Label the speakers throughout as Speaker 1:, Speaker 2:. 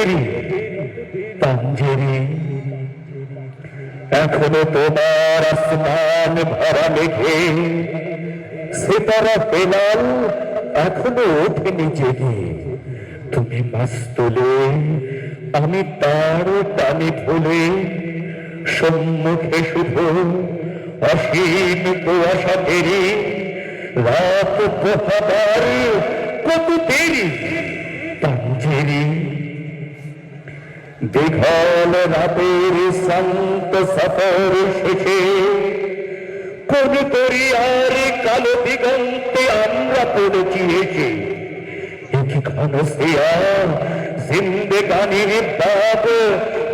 Speaker 1: দেরি পাঞ্জেরি। এখনও তোমার আসমান ভরা মেঘে, সেতারা পেলাল এখনও ওঠেনি জেগে। তুমি মাস আমি তার টানি ভুলে সম্মুখে শুধু অসীম কুয়াশা ফেরি রাত পোহাবার কত দেরি, পাঞ্জেরি। দীঘল রাতের শান্ত সফর শেষে কোন তরিয়ার কালো দিগন্তে আমরা পড়েছি এসে। এক ঘন সিয়া জিন্দেগানির বাব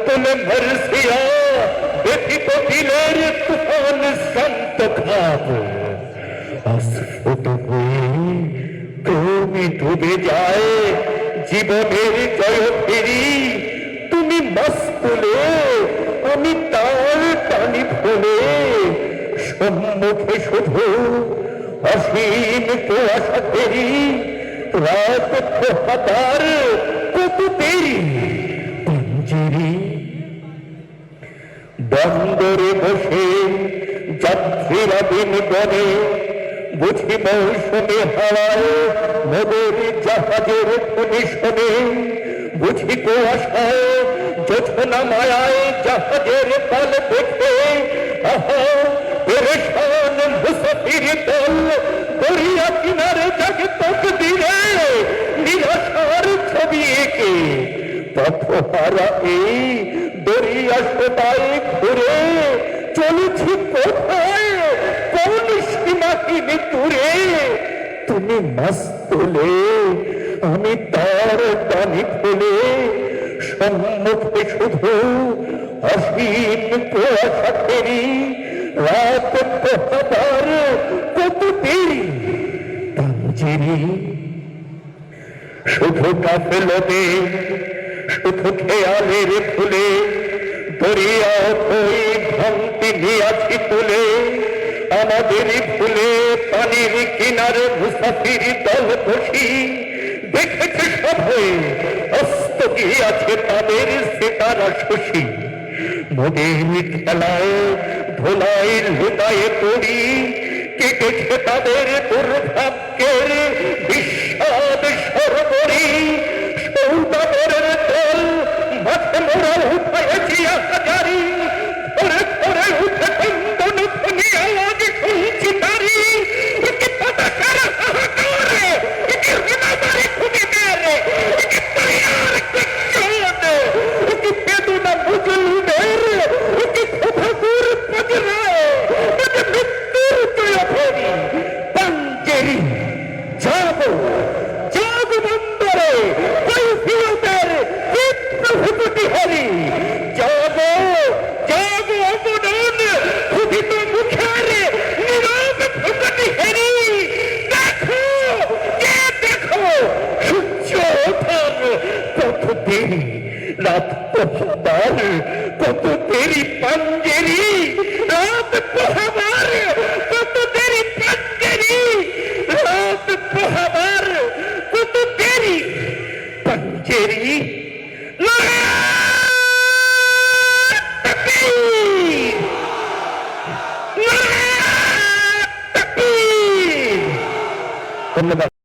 Speaker 1: তোলে মরসিয়া ব্যথিত দিলের তুফান শান্ত খাব অস্ফুট হয়ে তুমি ডুবে যায়, জীবনের জয় ফিরি মস্তুলে, আমি তার টানি ভুলে সম্মুখে শুধু অসীম কুয়াশা ফেরি রাত পোহাবার কত দেরি পঞ্জেরি। বন্দরে বসে যাত্রীরা দিন গনে বুঝি মৌসুমে হাওয়ায় মোদের জাহাজের ফনি শোনে, বুঝি কুয়াশায় যোছনা মায়ায় জাহাজের পাল দেখে পেরেশান মুসাফির দল, দরিয়া কিনারে জাগে তক দিলে, নিরাশার ছবি এঁকে পথহারা এই দরিয়া ঘুরে, চলেছি কোথায়? কোন সীমাহীন দূরে? তুমি মস্তুলে আমি তার টানি ফুলে সম্মুখে শুধু অসীম ফেরি রাত পোহাবার কত দেরি পাঞ্জেরি শুধু কাফেলতে শুধু খেয়ালের ফুলে দরিয়া হই ভ্রান্তি নিয়াছি তুলে আমাদের ফুলে পানির কিনারে মুসাফির দল বসি। দেখেছে সভয়ে অস্ত আছে তাদের সেতারা শশী মোদের খেলায় ধোলাই লোকায় পড়ি কেটেছে তাদের দুর্ভাগ্যের বিষাদ সরবরি সৌদাগরের পোহাবার কত দেরি পাঞ্জেরি রাত পোহাবার কত দেরি পাঞ্জেরি রাত পোহাবার কত দেরি পাঞ্জেরি ধন্যবাদ